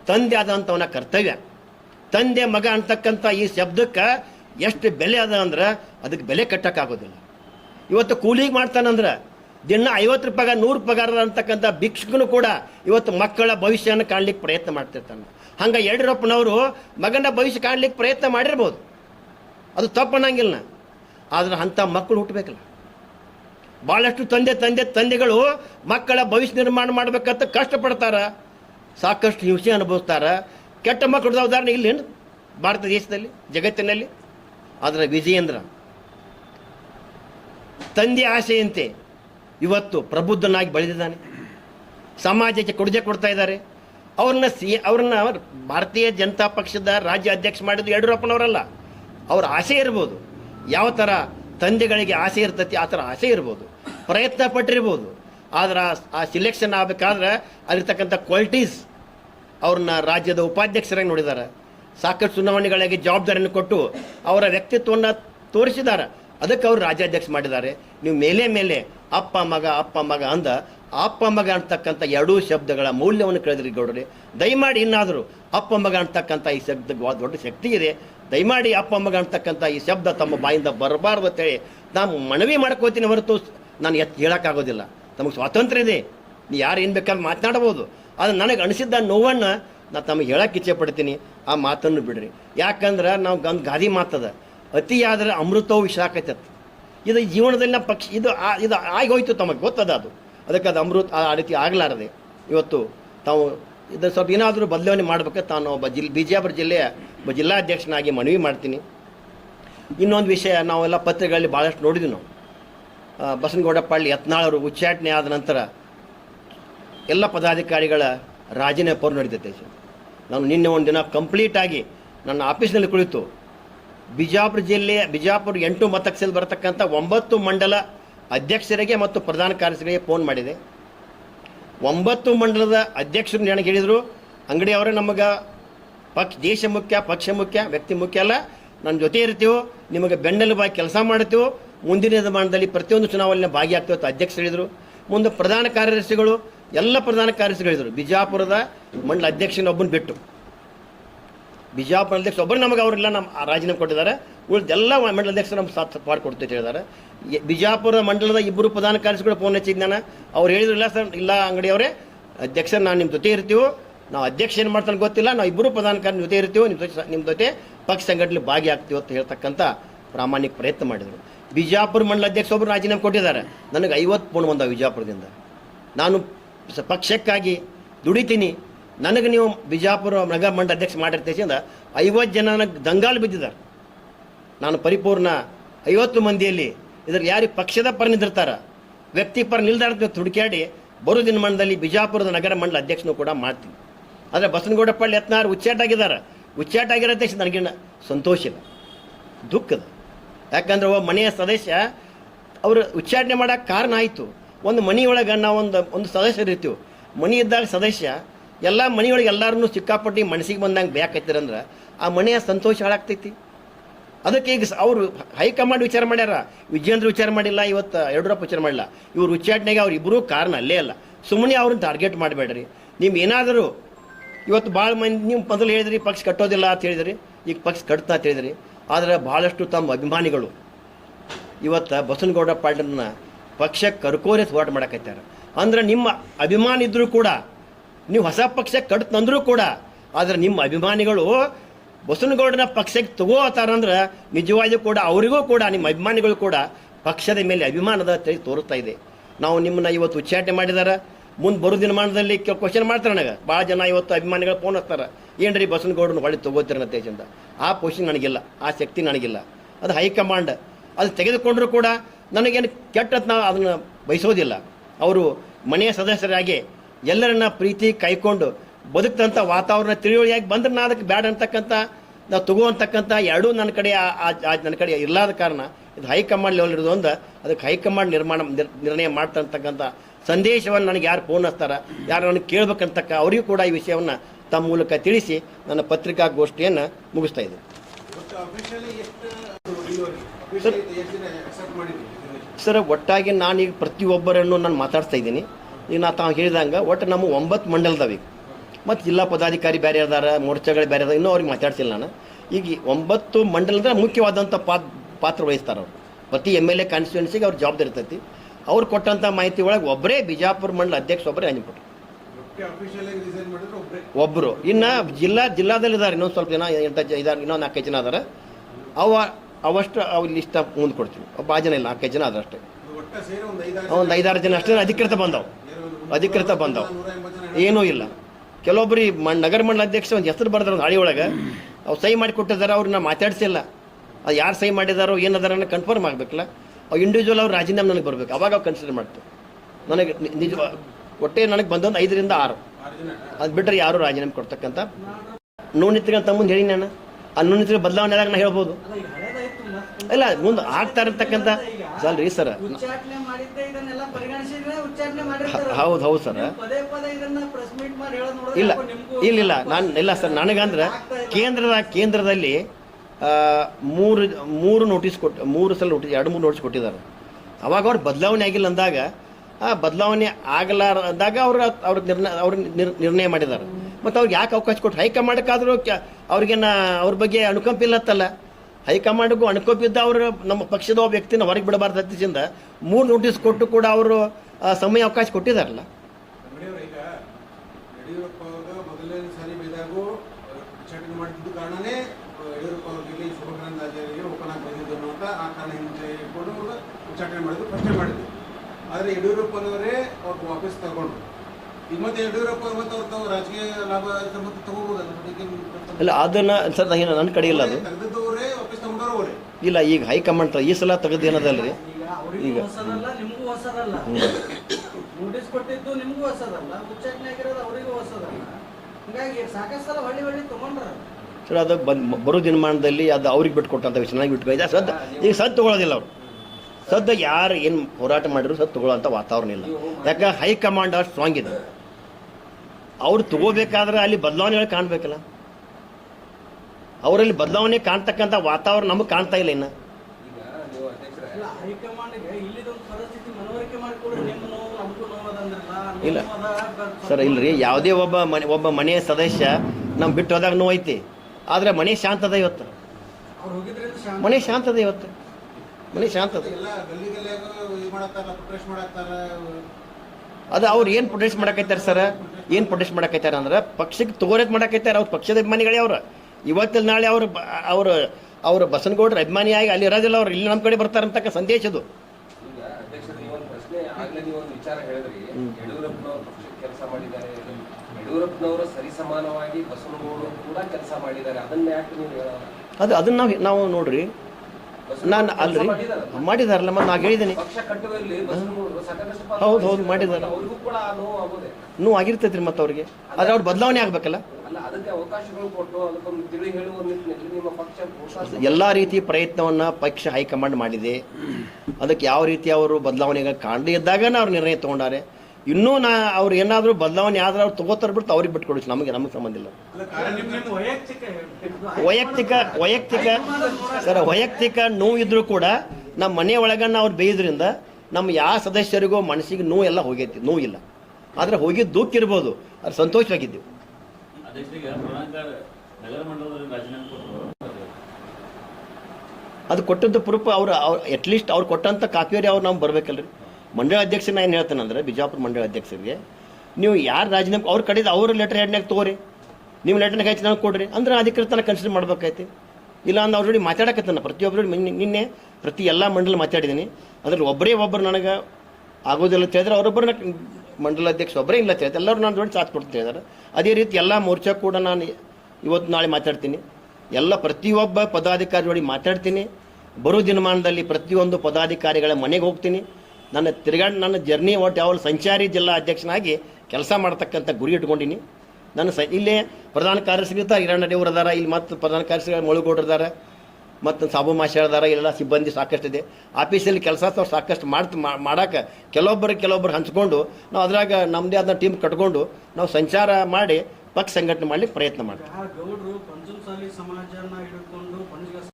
ತಂದೆ ಆದಂಥವನ ಕರ್ತವ್ಯ. ತಂದೆ ಮಗ ಅಂತಕ್ಕಂಥ ಈ ಶಬ್ದಕ್ಕೆ ಎಷ್ಟು ಬೆಲೆ ಅದ ಅಂದ್ರೆ ಅದಕ್ಕೆ ಬೆಲೆ ಕಟ್ಟೋಕ್ಕಾಗೋದಿಲ್ಲ. ಇವತ್ತು ಕೂಲಿಗೆ ಮಾಡ್ತಾನಂದ್ರೆ ದಿನ ಐವತ್ತು ರೂಪಾಯಿ, ನೂರು ಪಗಾರ ಅಂತಕ್ಕಂಥ ಭಿಕ್ಷಕನು ಕೂಡ ಇವತ್ತು ಮಕ್ಕಳ ಭವಿಷ್ಯನ ಕಾಣ್ಲಿಕ್ಕೆ ಪ್ರಯತ್ನ ಮಾಡ್ತಿರ್ತಾನೆ. ಹಂಗೆ ಯಡಿಯೂರಪ್ಪನವರು ಮಗನ ಭವಿಷ್ಯ ಕಾಣ್ಲಿಕ್ಕೆ ಪ್ರಯತ್ನ ಮಾಡಿರ್ಬೋದು. ಅದು ತಪ್ಪನ್ನಂಗಿಲ್ಲ ಆದ್ರೆ ಅಂಥ ಮಕ್ಕಳು ಹುಟ್ಟಬೇಕಲ್ಲ. ಭಾಳಷ್ಟು ತಂದೆ ತಂದೆ, ತಂದೆಗಳು ಮಕ್ಕಳ ಭವಿಷ್ಯ ನಿರ್ಮಾಣ ಮಾಡಬೇಕಂತ ಕಷ್ಟಪಡ್ತಾರೆ. ಸಾಕಷ್ಟು ಹಿಂಸೆ ಅನುಭವಿಸ್ತಾರೆ. ಕೆಟ್ಟ ಮಕ್ಕಳದ ಉದಾಹರಣೆ ಇಲ್ಲೇನು ಭಾರತ ದೇಶದಲ್ಲಿ, ಜಗತ್ತಿನಲ್ಲಿ. ಆದರೆ ವಿಜಯೇಂದ್ರ, ತಂದೆ ಆಸೆಯಂತೆ ಇವತ್ತು ಪ್ರಬುದ್ಧನಾಗಿ ಬೆಳೆದಿದ್ದಾನೆ. ಸಮಾಜಕ್ಕೆ ಕೊಡುಗೆ ಕೊಡ್ತಾ ಇದ್ದಾರೆ. ಅವ್ರನ್ನ ಸಿ, ಅವ್ರನ್ನ ಭಾರತೀಯ ಜನತಾ ಪಕ್ಷದ ರಾಜ್ಯ ಅಧ್ಯಕ್ಷ ಮಾಡಿದ್ದು ಯಡಿಯೂರಪ್ಪನವರಲ್ಲ. ಅವ್ರ ಆಸೆ ಇರ್ಬೋದು. ಯಾವ ಥರ ತಂದೆಗಳಿಗೆ ಆಸೆ ಇರ್ತೈತಿ, ಆ ಥರ ಆಸೆ ಇರ್ಬೋದು. ಪ್ರಯತ್ನ ಪಟ್ಟಿರ್ಬೋದು. ಆದ್ರೆ ಆ- ಸಿಲೆಕ್ಷನ್ ಆಗಬೇಕಾದ್ರೆ ಅಲ್ಲಿರ್ತಕ್ಕಂಥ ಕ್ವಾಲಿಟೀಸ್ ಅವ್ರನ್ನ ರಾಜ್ಯದ ಉಪಾಧ್ಯಕ್ಷರಾಗಿ ನೋಡಿದ್ದಾರೆ. ಸಾಕಷ್ಟು ಚುನಾವಣೆಗಳಿಗೆ ಜವಾಬ್ದಾರಿಯನ್ನು ಕೊಟ್ಟು ಅವರ ವ್ಯಕ್ತಿತ್ವವನ್ನು ತೋರಿಸಿದ್ದಾರೆ. ಅದಕ್ಕೆ ಅವರು ರಾಜ್ಯಾಧ್ಯಕ್ಷ ಮಾಡಿದ್ದಾರೆ. ನೀವು ಮೇಲೆ ಮೇಲೆ ಅಪ್ಪ, ಮಗ ಅಪ್ಪ, ಮಗ ಅಂದ, ಅಪ್ಪ, ಮಗ ಅಂತಕ್ಕಂಥ ಎರಡೂ ಶಬ್ದಗಳ ಮೌಲ್ಯವನ್ನು ಕಳೆದ್ರಿ ಗೌಡ್ರಿ. ದಯಮಾಡಿ ಇನ್ನಾದರೂ ಅಪ್ಪ, ಮಗ ಅಂತಕ್ಕಂಥ ಈ ಶಬ್ದ ದೊಡ್ಡ ಶಕ್ತಿ ಇದೆ. ದಯಮಾಡಿ ಅಪ್ಪ ಮಗ ಅಂತಕ್ಕಂಥ ಈ ಶಬ್ದ ತಮ್ಮ ಬಾಯಿಂದ ಬರಬಾರ್ದು ಅಂತೇಳಿ ನಾನು ಮನವಿ ಮಾಡ್ಕೋತೀನಿ ಹೊರತು ನಾನು ಎತ್ತಿ ಹೇಳೋಕ್ಕಾಗೋದಿಲ್ಲ. ತಮಗೆ ಸ್ವಾತಂತ್ರ್ಯ ಇದೆ. ನೀ ಯಾರು ಏನು ಬೇಕಾದ್ರೆ ಮಾತನಾಡ್ಬೋದು. ಅದು ನನಗೆ ಅನಿಸಿದ್ದ ನೋವನ್ನು ನಾನು ತಮಗೆ ಹೇಳಕ್ಕೆ ಇಚ್ಛೆ ಪಡ್ತೀನಿ. ಆ ಮಾತನ್ನು ಬಿಡ್ರಿ. ಯಾಕಂದ್ರೆ ನಾವು ಒಂದು ಗಾದಿ ಮಾತದ. ಅತಿಯಾದರೆ ಅಮೃತವು ವಿಷ ಆಕೈತತ್ತು ಇದು ಜೀವನದಲ್ಲಿ ನಮ್ಮ ಪಕ್ಷ, ಇದು ಇದು ಆಗಿ ಹೋಯ್ತು ತಮಗೆ ಗೊತ್ತದ ಅದು. ಅದಕ್ಕೆ ಅದು ಅಮೃತ, ಆ ರೀತಿ ಆಗಲಾರದೆ. ಇವತ್ತು ತಾವು ಇದು ಸ್ವಲ್ಪ ಏನಾದರೂ ಬದಲಾವಣೆ ಮಾಡಬೇಕು ತಾನು ಒಬ್ಬ ಜಿಲ್, ಬಿಜಾಪುರ ಜಿಲ್ಲೆಯ ಒಬ್ಬ ಜಿಲ್ಲಾಧ್ಯಕ್ಷನಾಗಿ ಮನವಿ ಮಾಡ್ತೀನಿ. ಇನ್ನೊಂದು ವಿಷಯ, ನಾವೆಲ್ಲ ಪತ್ರಿಕೆಗಳಲ್ಲಿ ಭಾಳಷ್ಟು ನೋಡಿದ್ವಿ ನಾವು. ಬಸನಗೌಡ ಪಳ್ಳಿ ಯತ್ನಾಳರು ಉಚ್ಚಾಟನೆ ಆದ ನಂತರ ಎಲ್ಲ ಪದಾಧಿಕಾರಿಗಳ ರಾಜೀನಾಮೆ ಪೌರ್ ನಡೀತೈತೆ. ನಾನು ನಿನ್ನೆ ಒಂದು ದಿನ ಕಂಪ್ಲೀಟಾಗಿ ನನ್ನ ಆಫೀಸ್ನಲ್ಲಿ ಕುಳಿತು ಬಿಜಾಪುರ ಜಿಲ್ಲೆಯ, ಬಿಜಾಪುರ ಎಂಟು ಮತಕ್ಷೇತ್ರ ಬರತಕ್ಕಂಥ ಒಂಬತ್ತು ಮಂಡಲ ಅಧ್ಯಕ್ಷರಿಗೆ ಮತ್ತು ಪ್ರಧಾನ ಕಾರ್ಯದರ್ಶಿಗಳಿಗೆ ಫೋನ್ ಮಾಡಿದೆ. ಒಂಬತ್ತು ಮಂಡಲದ ಅಧ್ಯಕ್ಷರು ಹೇಳಿದರು? ಅಂಗಡಿ ಅವರೇ ನಮಗೆ ಪಕ್ಷ ದೇಶ ಮುಖ್ಯ, ಪಕ್ಷ ಮುಖ್ಯ, ವ್ಯಕ್ತಿ ಮುಖ್ಯ ಅಲ್ಲ. ನನ್ನ ಜೊತೆ ಇರ್ತೀವೋ, ನಿಮಗೆ ಬೆನ್ನೆಲುಬಾಗಿ ಕೆಲಸ ಮಾಡ್ತೀವೋ, ಮುಂದಿನ ನಿರ್ಮಾಣದಲ್ಲಿ ಪ್ರತಿಯೊಂದು ಚುನಾವಣೆ ಭಾಗಿಯಾಗ್ತೀವಿ ಅಂತ ಅಧ್ಯಕ್ಷರು ಹೇಳಿದರು. ಮುಂದೆ ಪ್ರಧಾನ ಕಾರ್ಯದರ್ಶಿಗಳು, ಎಲ್ಲ ಪ್ರಧಾನ ಕಾರ್ಯದರ್ಶಿಗಳು ಹೇಳಿದರು. ಬಿಜಾಪುರದ ಮಂಡಲ ಅಧ್ಯಕ್ಷನೊಬ್ಬನ ಬಿಟ್ಟು. ಬಿಜಾಪುರ ಅಧ್ಯಕ್ಷ ಒಬ್ಬರು ನಮಗೆ ಅವರೆಲ್ಲ ನಮ್ಮ ರಾಜೀನಾಮೆ ಕೊಟ್ಟಿದ್ದಾರೆ. ಉಳಿದೆಲ್ಲ ಮಂಡಲ ಅಧ್ಯಕ್ಷರು ನಮ್ಮ ಸಾಥ್ ಮಾಡಿಕೊಡ್ತೀವಿ ಕೊಡ್ತೀವಿ ಹೇಳಿದ್ದಾರೆ. ಬಿಜಾಪುರ ಮಂಡಲದ ಇಬ್ಬರು ಪ್ರಧಾನ ಕಾರ್ಯದರ್ಶಿಗಳು ಫೋನ್ ಹಚ್ಚಿದ್ದು ನಾನು ಅವ್ರು ಹೇಳಿದ್ರು, ಇಲ್ಲ ಸರ್, ಇಲ್ಲ ಅಂಗಡಿಯವರೇ, ಅಧ್ಯಕ್ಷ, ನಾನು ನಿಮ್ಮ ಜೊತೆ ಇರ್ತೀವಿ. ನಾವು ಅಧ್ಯಕ್ಷ ಏನು ಮಾಡ್ತಾನೆ ಗೊತ್ತಿಲ್ಲ, ನಾವು ಇಬ್ಬರು ಪ್ರಧಾನ ಕಾರ್ಯ ಜೊತೆ ಇರ್ತೀವಿ ನಿಮ್ಮ ಜೊತೆ ನಿಮ್ಮ ಜೊತೆ ಪಕ್ಷ ಸಂಘಟನೆ ಭಾಗಿಯಾಗ್ತೀವಿ ಅಂತ ಹೇಳ್ತಕ್ಕಂಥ ಪ್ರಾಮಾಣಿಕ ಪ್ರಯತ್ನ ಮಾಡಿದರು. ಬಿಜಾಪುರ ಮಂಡಲ ಅಧ್ಯಕ್ಷ ಒಬ್ಬರು ರಾಜೀನಾಮೆ ಕೊಟ್ಟಿದ್ದಾರೆ. ನನಗೆ ಐವತ್ತು ಫೋನ್ ಬಂದ ಬಿಜಾಪುರದಿಂದ. ನಾನು ಪಕ್ಷಕ್ಕಾಗಿ ದುಡಿತೀನಿ. ನನಗೆ ನೀವು ಬಿಜಾಪುರ ನಗರ ಮಂಡಲ ಅಧ್ಯಕ್ಷ ಮಾಡಿರ್ತೇಸಿ ಅಂದ ಐವತ್ತು ಜನ ನನಗೆ ದಂಗಾಲು ಬಿದ್ದಿದ್ದಾರೆ. ನಾನು ಪರಿಪೂರ್ಣ ಐವತ್ತು ಮಂದಿಯಲ್ಲಿ ಇದ್ರಲ್ಲಿ ಯಾರಿಗೆ ಪಕ್ಷದ ಪರ ನಿಂತಿರ್ತಾರ, ವ್ಯಕ್ತಿ ಪರ ನಿಲ್ದಾರದ ಬರು ಬರೋ ದಿನಮಾನದಲ್ಲಿ ಬಿಜಾಪುರದ ನಗರ ಮಂಡಲ ಅಧ್ಯಕ್ಷನೂ ಕೂಡ ಮಾಡ್ತೀನಿ. ಆದರೆ ಬಸನಗೌಡ ಪಳ್ಳಿ ಯತ್ನಾರು ಉಚ್ಚಾಟಾಗಿದ್ದಾರೆ ಉಚ್ಚಾಟಾಗಿರೋ ಅಧ್ಯಕ್ಷ ನನಗೆ ಸಂತೋಷ ಇಲ್ಲ. ದುಃಖದ ಯಾಕಂದ್ರೆ ಒಬ್ಬ ಮನೆಯ ಸದಸ್ಯ, ಅವರು ಉಚ್ಚಾಟನೆ ಮಾಡೋಕ್ಕೆ ಕಾರಣ ಆಯಿತು. ಒಂದು ಮನೆಯೊಳಗೆ ನಾವು ಒಂದು ಒಂದು ಸದಸ್ಯರು ಇರ್ತೀವಿ ಮನೆ ಇದ್ದಾಗ ಸದಸ್ಯ ಎಲ್ಲ ಮನೆಯೊಳಗೆ ಎಲ್ಲರೂ ಸಿಕ್ಕಾಪಟ್ಟಿ ಮನಸ್ಸಿಗೆ ಬಂದಂಗೆ ಬೇಕೈತಿರಂದ್ರೆ ಆ ಮನೆಯ ಸಂತೋಷ ಹಾಳಾಗ್ತೈತಿ. ಅದಕ್ಕೆ ಈಗ ಅವರು ಹೈಕಮಾಂಡ್ ವಿಚಾರ ಮಾಡ್ಯಾರ. ವಿಜೇಂದ್ರ ವಿಚಾರ ಮಾಡಿಲ್ಲ, ಇವತ್ತು ಯಡಿಯೂರಪ್ಪ ವಿಚಾರ ಮಾಡಿಲ್ಲ. ಇವ್ರು ಉಚ್ಚಾಟನೆಗೆ ಅವ್ರು ಇಬ್ಬರೂ ಕಾರಣ ಅಲ್ಲೇ ಅಲ್ಲ. ಸುಮ್ಮನೆ ಅವ್ರನ್ನ ಟಾರ್ಗೆಟ್ ಮಾಡಬೇಡ್ರಿ. ನೀವು ಏನಾದರೂ ಇವತ್ತು ಭಾಳ ಮಂದಿ ನೀವು ಮೊದಲು ಹೇಳಿದ್ರಿ, ಪಕ್ಷ ಕಟ್ಟೋದಿಲ್ಲ ಅಂತ ಹೇಳಿದ್ರಿ, ಈಗ ಪಕ್ಷ ಕಟ್ತಾ ಅಂತ ಹೇಳಿದ್ರಿ. ಆದರೆ ಭಾಳಷ್ಟು ತಮ್ಮ ಅಭಿಮಾನಿಗಳು ಇವತ್ತು ಬಸನಗೌಡ ಪಾಟೀಲ್ನ ಪಕ್ಷಕ್ಕೆ ಕರ್ಕೋರೆ ಹೋರಾಟ ಮಾಡಕತ್ತಾರೆ ಅಂದ್ರೆ ನಿಮ್ಮ ಅಭಿಮಾನ ಇದ್ದರೂ ಕೂಡ ನೀವು ಹೊಸ ಪಕ್ಷ ಕಟ್ತಂದ್ರೂ ಕೂಡ, ಆದರೆ ನಿಮ್ಮ ಅಭಿಮಾನಿಗಳು ಬಸನಗೌಡನ ಪಕ್ಷಕ್ಕೆ ತಗೋತಾರಂದ್ರೆ ನಿಜವಾಗಿ ಕೂಡ ಅವರಿಗೂ ಕೂಡ, ನಿಮ್ಮ ಅಭಿಮಾನಿಗಳು ಕೂಡ ಪಕ್ಷದ ಮೇಲೆ ಅಭಿಮಾನದ ತಳಿ ತೋರುತ್ತಾ ಇದೆ. ನಾವು ನಿಮ್ಮನ್ನ ಇವತ್ತು ಉಚ್ಚಾಟನೆ ಮಾಡಿದಾರೆ. ಮುಂದೆ ಬರೋ ದಿನಮಾನದಲ್ಲಿ ಕ್ವಶನ್ ಮಾಡ್ತಾರೆ ನನಗೆ. ಭಾಳ ಜನ ಇವತ್ತು ಅಭಿಮಾನಿಗಳು ಫೋನ್ ಹಚ್ತಾರೆ. ಏನ್ರಿ ಬಸವನಗೌಡನ ಹೊಳ್ಳಿ ತಗೋತೀರ ಅಂತ ಆ ಪೊಸಿಷನ್ ನನಗಿಲ್ಲ. ಆ ಶಕ್ತಿ ನನಗಿಲ್ಲ. ಅದು ಹೈಕಮಾಂಡ್. ಅದು ತೆಗೆದುಕೊಂಡರೂ ಕೂಡ ನನಗೇನು ಕೆಟ್ಟ ನಾವು ಅದನ್ನು ಬಯಸೋದಿಲ್ಲ. ಅವರು ಮನೆಯ ಸದಸ್ಯರಾಗಿ ಎಲ್ಲರನ್ನ ಪ್ರೀತಿ ಕೈಕೊಂಡು ಬದುಕ್ತಂಥ ವಾತಾವರಣ ತಿಳಿವಳಿಯಾಗಿ ಬಂದ್ರೆ ನಾ ಅದಕ್ಕೆ ಬ್ಯಾಡ ಅಂತಕ್ಕಂಥ ನಾವು ತಗೋಅಂತಕ್ಕಂಥ ಎರಡೂ ನನ್ನ ಕಡೆ ನನ್ನ ಕಡೆ ಇಲ್ಲದ ಕಾರಣ ಇದು ಹೈಕಮಾಂಡ್ ಲೆವೆಲ್ ಇರೋದು ಒಂದು. ಅದಕ್ಕೆ ಹೈಕಮಾಂಡ್ ನಿರ್ಮಾಣ ನಿರ್- ನಿರ್ಣಯ ಮಾಡ್ತಕ್ಕಂಥ ಸಂದೇಶವನ್ನು ನನಗೆ ಯಾರು ಫೋನ್ ಹಚ್ತಾರ ಯಾರು ನನಗೆ ಕೇಳ್ಬೇಕಂತಕ್ಕ ಅವರಿಗೂ ಕೂಡ ಈ ವಿಷಯವನ್ನು ತಮ್ಮ ಮೂಲಕ ತಿಳಿಸಿ ನನ್ನ ಪತ್ರಿಕಾಗೋಷ್ಠಿಯನ್ನು ಮುಗಿಸ್ತಾ ಇದ್ದೀನಿ. ಇದನ್ನ? ಸರ್ ಒಟ್ಟಾಗಿ ನಾನೀಗ ಪ್ರತಿಯೊಬ್ಬರನ್ನು ನಾನು ಮಾತಾಡ್ತಾ ಇದ್ದೀನಿ. ಈಗ ನಾ ತಾವು ಹೇಳಿದಂಗೆ ಒಟ್ಟು ನಮ್ಮ ಒಂಬತ್ತು ಮಂಡಲದವ ಈಗ. ಮತ್ತು ಜಿಲ್ಲಾ ಪದಾಧಿಕಾರಿ ಬೇರೆ ಅದಾರ ಮೋರ್ಚಾಗಳು ಬೇರೆ ಅದಾರ ಇನ್ನೂ ಅವ್ರಿಗೆ ಮಾತಾಡ್ಸಿಲ್ಲ ನಾನು. ಈಗ ಒಂಬತ್ತು ಮಂಡಲದ ಮುಖ್ಯವಾದಂಥ ಪಾತ್ ಪಾತ್ರ ವಹಿಸ್ತಾರೆ ಅವರು. ಪ್ರತಿ ಎಂ ಎಲ್ ಎ ಕಾನ್ಸ್ಟಿಟ್ಯೂನ್ಸಿಗೆ ಅವ್ರ ಜವಾಬ್ದಾರಿ ಇರ್ತೈತಿ. ಅವ್ರು ಕೊಟ್ಟಂಥ ಮಾಹಿತಿ ಒಳಗೆ ಒಬ್ಬರೇ ಬಿಜಾಪುರ ಮಂಡಲ ಅಧ್ಯಕ್ಷ ಒಬ್ಬರೇ ಅಂಜಿಬಿಟ್ರು ಒಬ್ಬರೇ ಇನ್ನು ಜಿಲ್ಲಾ ಜಿಲ್ಲಾದಲ್ಲಿ ಇದ್ದಾರೆ ಇನ್ನೊಂದು ಸ್ವಲ್ಪ ಜನ ಇದಾರೆ ಇನ್ನೊಂದು ನಾಲ್ಕೈದು ಜನ ಅದಾರ. ಅವ ಅವಷ್ಟು ಅವ್ರ ಲಿಸ್ಟ್ ಮುಂದೆ ಕೊಡ್ತೀವಿ. ಒಬ್ಬ ಜನ ಇಲ್ಲ ನಾಲ್ಕೈದು ಜನ ಅದರಷ್ಟೇ ಒಂದು ಐದಾರು ಜನ ಅಷ್ಟೇ ಅಧಿಕೃತ ಬಂದವು. ಅಧಿಕೃತ ಬಂದವು. ಏನೂ ಇಲ್ಲ. ಕೆಲವೊಬ್ರು ಈ ನಗರ ಮಂಡಲ ಅಧ್ಯಕ್ಷ ಒಂದು ಹೆಸರು ಬರ್ದಾರ ಒಂದು ಹಳಿ ಒಳಗೆ ಅವ್ರು ಸಹಿ ಮಾಡಿ ಕೊಟ್ಟಿದ್ದಾರೆ, ಅವ್ರನ್ನ ಮಾತಾಡಿಸಿಲ್ಲ. ಅದು ಯಾರು ಸಹಿ ಮಾಡಿದಾರೋ ಏನದಾರ ಕನ್ಫರ್ಮ್ ಆಗಬೇಕಲ್ಲ. ಅವ್ರು ಇಂಡಿವಿಜುವಲ್ ಅವ್ರು ರಾಜೀನಾಮೆ ನನಗೆ ಬರ್ಬೇಕು. ಅವಾಗ ಅವ್ರು ಕನ್ಸಿಡರ್ ಮಾಡ್ತು ನನಗೆ ನಿಜ ಒಟ್ಟೆ ನನಗೆ ಬಂದೊಂದು ಐದರಿಂದ ಆರು. ಅದು ಬಿಟ್ಟರೆ ಯಾರು ರಾಜೀನಾಮೆ ಕೊಡ್ತಕ್ಕಂಥ ನೂನಿತ್ರಿಗಳು ತಮ್ಮ ಮುಂದೆ ಹೇಳಿ ನಾನು. ಆ ನೂನಿತ್ರಿ ಬದಲಾವಣೆ ಆದಾಗ ನಾ ಹೇಳ್ಬೋದು? ಇಲ್ಲ ಮುಂದೆ ಆಗ್ತಾ ಇರತಕ್ಕಂಥ ಸಲ್ರಿ ಸರ್. ಹೌದು ಹೌದು ಸರ್. ಇಲ್ಲ ಇಲ್ಲ ಇಲ್ಲ ನಾನು ಇಲ್ಲ ಸರ್ ನನಗಂದ್ರೆ ಕೇಂದ್ರದ ಕೇಂದ್ರದಲ್ಲಿ ಮೂರು ಮೂರು ನೋಟಿಸ್ ಕೊಟ್ಟು ಮೂರು ಸಲ ನೋಟಿಸ್ ಎರಡು ಮೂರು ನೋಟಿಸ್ ಕೊಟ್ಟಿದ್ದಾರೆ. ಅವಾಗ ಅವ್ರು ಬದಲಾವಣೆ ಆಗಿಲ್ಲ ಅಂದಾಗ ಆ ಬದಲಾವಣೆ ಆಗಲಾರ ಅಂದಾಗ ಅವ್ರು ಅವ್ರ ನಿರ್ಣಯ ಅವ್ರ ನಿರ್- ನಿರ್ಣಯ ಮಾಡಿದ್ದಾರೆ. ಮತ್ತು ಅವ್ರಿಗೆ ಯಾಕೆ ಅವಕಾಶ ಕೊಟ್ಟು ಹೈಕಮಾಂಡ್ಕಾದರೂ ಅವ್ರಿಗೆ ಅವ್ರಿಗೇನ ಅವ್ರ ಬಗ್ಗೆ ಅನುಕಂಪ ಇಲ್ಲತ್ತಲ್ಲ? ಹೈಕಮಾಂಡ್ಗೂ ಅನುಕಂಪ ಇದ್ದ ಅವರು ನಮ್ಮ ಪಕ್ಷದ ಒಬ್ಬ ವ್ಯಕ್ತಿನ ಹೊರಗೆ ಬಿಡಬಾರ್ದು ಹತ್ತಿಸಿಂದ ಮೂರು ನೋಟಿಸ್ ಕೊಟ್ಟು ಕೂಡ ಅವರು ಸಮಯ ಅವಕಾಶ ಕೊಟ್ಟಿದ್ದಾರಲ್ಲ. ಉಚ್ಚಾಟನೆ ಪ್ರಶ್ನೆ ಮಾಡಿದ್ರು. ಆದರೆ ಯಡಿಯೂರಪ್ಪನವರೇ ಅವ್ರು ವಾಪಸ್ ಮತ್ತೆ ಯಡಿಯೂರಪ್ಪ ಮತ್ತೆ ಅವ್ರು ರಾಜಕೀಯ ಲಾಭ ತಗೋಬೋದಲ್ಲ? ಅದನ್ನು ಸರ್ ನಾನು ನನ್ನ ಕಡೆ ಇಲ್ಲ ಅದು ತೆಗೆದವರೇ ವಾಪಸ್ ತಗೊಂಡವ್ರು ಅವರೇ ಇಲ್ಲ ಈಗ ಹೈಕಮಾಂಡ್ ಈ ಸಲ ತೆಗೆದ ಏನದಲ್ರಿ? ಈಗ ಸರ್ ಅದು ಬಂದ್ ಬರೋ ದಿನಮಾನದಲ್ಲಿ ಅದು ಅವ್ರಿಗೆ ಬಿಟ್ಟು ಕೊಟ್ಟಂಥ ಚೆನ್ನಾಗಿ ಬಿಟ್ಟು ಸದ್ ಈಗ ಸದ್ ತಗೊಳ್ಳೋದಿಲ್ಲ ಅವರು. ಸದ್ದ ಯಾರು ಏನು ಹೋರಾಟ ಮಾಡಿದ್ರು ಸದ್ ತಗೊಳ್ಳೋಂಥ ವಾತಾವರಣ ಇಲ್ಲ. ಯಾಕೆ? ಹೈಕಮಾಂಡ್ ಅಷ್ಟು ಸ್ಟ್ರಾಂಗ್ ಇದೆ. ಅವ್ರು ತಗೋಬೇಕಾದ್ರೆ ಅಲ್ಲಿ ಬದಲಾವಣೆಗಳು ಕಾಣಬೇಕಲ್ಲ. ಅವರಲ್ಲಿ ಬದಲಾವಣೆ ಕಾಣ್ತಕ್ಕಂಥ ವಾತಾವರಣ ನಮಗೆ ಕಾಣ್ತಾ ಇಲ್ಲ ಇನ್ನು. ಇಲ್ಲ ಸರ್ ಇಲ್ರಿ ಯಾವುದೇ ಒಬ್ಬ ಮನೆ ಒಬ್ಬ ಮನೆಯ ಸದಸ್ಯ ನಮ್ಮ ಬಿಟ್ಟು ಹೋದಾಗ ನೋವು ಐತಿ ಆದ್ರೆ ಮನೆ ಶಾಂತದ ಇವತ್ತು. ಮನೆ ಹೋಗಿದ್ರಿಂದ ಶಾಂತ. ಮನೆ ಶಾಂತದ ಇವತ್ತು. ಮನೆ ಶಾಂತದ. ಅದ ಮಾಡತ್ತಾರ ಪ್ರೊಟೆಸ್ಟ್ ಮಾಡತ್ತಾರ ಅದು ಅವ್ರು ಏನು ಪ್ರೊಟೆಸ್ಟ್ ಮಾಡಕೈತಾರ ಸರ್? ಏನು ಪ್ರೊಟೆಸ್ಟ್ ಮಾಡಕೈತಾರ ಅಂದ್ರೆ ಪಕ್ಷಕ್ಕೆ ತಗೋರೇತ್ ಮಾಡಕೈತಾರ ಅವ್ರ ಪಕ್ಷದ ಅಭಿಮಾನಿಗಳೇ ಅವ್ರು. ಇವತ್ತಿನ ನಾಳೆ ಅವರು ಅವರು ಅವರು ಬಸನಗೌಡರ ಅಭಿಮಾನಿಯಾಗಿ ಅಲ್ಲಿ ಇರೋದಿಲ್ಲ ಅವ್ರು ಇಲ್ಲಿ ನಮ್ಮ ಕಡೆ ಬರ್ತಾರೆ ಅಂತಕ್ಕ ಸಂದೇಶ ಅದು ಯಡಿಯೂರಪ್ಪನವರು ಸರಿಸಮಾನವಾಗಿ ಕೂಡ ಕೆಲಸ ಮಾಡಿದ್ದಾರೆ. ಅದನ್ನ ಯಾಕೆ ನೀವು ಅದು ಅದನ್ನ ನಾವು ನಾವು ನೋಡ್ರಿ. ನಾನು ಅಲ್ರಿ. ಮಾಡಿದಾರಲ್ಲ? ಮತ್ತೆ ನಾ ಹೇಳಿದ್ದೀನಿ ಹೌದು, ಹೌದು, ಮಾಡಿದಾರ. ನೋವು ಆಗಿರ್ತೈತ್ರಿ ಮತ್ತೆ ಅವ್ರಿಗೆ. ಆದ್ರೆ ಅವ್ರು ಬದಲಾವಣೆ ಆಗ್ಬೇಕಲ್ಲ. ಅಲ್ಲ ಅದಕ್ಕೆ ಅವಕಾಶಗಳು ಕೊಟ್ಟು ಅದಕ್ಕೊಂದು ತಿಳಿ ಹೇಳುವ ನಿಟ್ಟಿನಲ್ಲಿ ನಿಮ್ಮ ಪಕ್ಷ ಬಹುಶಃ ಎಲ್ಲ ರೀತಿ ಪ್ರಯತ್ನವನ್ನ ಪಕ್ಷ ಹೈಕಮಾಂಡ್ ಮಾಡಿದೆ. ಅದಕ್ಕೆ ಯಾವ ರೀತಿ ಅವರು ಬದಲಾವಣೆಗೆ ಕಾಣದೇ ಇದ್ದಾಗ ಅವ್ರು ನಿರ್ಣಯ ತಗೊಂಡಾರೆ. ಇನ್ನೂ ನಾ ಅವ್ರು ಏನಾದರೂ ಬದಲಾವಣೆ ಆದ್ರೆ ಅವ್ರು ತಗೋತಾರೆ ಬಿಟ್ಟು ಅವ್ರಿಗೆ ಬಿಟ್ಕೊಡಿಸಿ ನಮಗೆ ನಮಗೆ ಸಂಬಂಧ ಇಲ್ಲ. ವೈಯಕ್ತಿಕ ವೈಯಕ್ತಿಕ ಸರ್ ವೈಯಕ್ತಿಕ ನೋವು ಇದ್ರೂ ಕೂಡ ನಮ್ಮ ಮನೆ ಒಳಗನ್ನ ಅವ್ರು ಬೇಯಿದ್ರಿಂದ ನಮ್ಮ ಯಾವ ಸದಸ್ಯರಿಗೂ ಮನಸ್ಸಿಗೆ ನೋವು ಎಲ್ಲ ಹೋಗೈತಿ ಇಲ್ಲ ಆದರೆ ಹೋಗಿದ್ದು ದುಃಖ ಇರ್ಬೋದು. ಅದು ಸಂತೋಷವಾಗಿದ್ದೀವಿ. ಅದು ಕೊಟ್ಟಂತ ಪ್ರೂಫ್ ಅವ್ರು ಅವ್ರು ಅಟ್ಲೀಸ್ಟ್ ಅವ್ರು ಕೊಟ್ಟಂಥ ಕಾಪಿಯವ್ರಿ ಅವ್ರು ನಾವು ಬರ್ಬೇಕಲ್ರಿ. ಮಂಡಳ ಅಧ್ಯಕ್ಷನ ಏನು ಹೇಳ್ತಾನಂದ್ರೆ ಬಿಜಾಪುರ ಮಂಡಳ ಅಧ್ಯಕ್ಷರಿಗೆ, ನೀವು ಯಾರು ರಾಜೀನಾಮೆ ಅವ್ರ ಕಡೆದು ಅವ್ರ ಲೆಟರ್ ಹೆಡ್ನಾಗ ತಗೋರಿ. ನೀವು ಲೆಟರ್ನಾಗ ಹೆಚ್ಚು ನನಗೆ ಕೊಡ್ರಿ. ಅಂದ್ರೆ ಅಧಿಕೃತನ ಕನ್ಸಿಡರ್ ಮಾಡ್ಬೇಕೈತಿ ಇಲ್ಲ ಅಂದ್ರೆ ಅವ್ರ ಜೋಡಿ ಮಾತಾಡಕತ್ತಾನ. ಪ್ರತಿಯೊಬ್ಬರು ನಿನ್ನೆ ಪ್ರತಿ ಎಲ್ಲ ಮಂಡಲ ಮಾತಾಡಿದ್ದೀನಿ ಅದ್ರಲ್ಲಿ ಒಬ್ಬರೇ ಒಬ್ಬರು ನನಗೆ ಆಗೋದಿಲ್ಲ ಅಂತ ಹೇಳಿದ್ರೆ ಅವರೊಬ್ಬರನ್ನ ಮಂಡಲ ಅಧ್ಯಕ್ಷ ಒಬ್ಬರೇ ಇಲ್ಲ ತಿಳಿದ ಎಲ್ಲರೂ ನಾನು ಜೋಡಿ ಸಾಥ್ ಕೊಡ್ತಾ ಇದ್ದಾರೆ. ಅದೇ ರೀತಿ ಎಲ್ಲ ಮೋರ್ಚಾ ಕೂಡ ನಾನು ಇವತ್ತು ನಾಳೆ ಮಾತಾಡ್ತೀನಿ. ಎಲ್ಲ ಪ್ರತಿಯೊಬ್ಬ ಪದಾಧಿಕಾರಿ ಜೋಡಿ ಮಾತಾಡ್ತೀನಿ. ಬರೋ ದಿನಮಾನದಲ್ಲಿ ಪ್ರತಿಯೊಂದು ಪದಾಧಿಕಾರಿಗಳ ಮನೆಗೆ ಹೋಗ್ತೀನಿ. ನನ್ನ ತಿರುಗಾಡಿ ನನ್ನ ಜರ್ನಿ ಒಟ್ಟು ಯಾವ ಸಂಚಾರಿ ಜಿಲ್ಲಾ ಅಧ್ಯಕ್ಷನಾಗಿ ಕೆಲಸ ಮಾಡ್ತಕ್ಕಂಥ ಗುರಿ ಇಟ್ಕೊಂಡಿನಿ. ನನ್ನ ಸ ಇಲ್ಲೇ ಪ್ರಧಾನ ಕಾರ್ಯದರ್ಶಿ ಹಿರಣ್ಣ ಇದ್ದಾರೆ ಅದಾರ ಇಲ್ಲಿ ಮತ್ತು ಪ್ರಧಾನ ಕಾರ್ಯದರ್ಶಿ ಮುಳುಗೌಡ್ರು ಅದಾರ ಮತ್ತು ಸಾಬು ಮಾಸ್ಟರ್ ಹೇಳ್ದಾರ ಇಲ್ಲೆಲ್ಲ ಸಿಬ್ಬಂದಿ ಸಾಕಷ್ಟಿದೆ ಆಫೀಸಲ್ಲಿ ಕೆಲಸ ಸಾಕಷ್ಟು ಮಾಡ್ತು ಮಾಡಕ್ಕೆ ಕೆಲವೊಬ್ಬರು ಕೆಲವೊಬ್ಬರು ಹಂಚ್ಕೊಂಡು ನಾವು ಅದ್ರಾಗ ನಮ್ಮದೇ ಆದ ಟೀಮ್ ಕಟ್ಕೊಂಡು ನಾವು ಸಂಚಾರ ಮಾಡಿ ಪಕ್ಷ ಸಂಘಟನೆ ಮಾಡಲಿಕ್ಕೆ ಪ್ರಯತ್ನ ಮಾಡ್ತೀವಿ.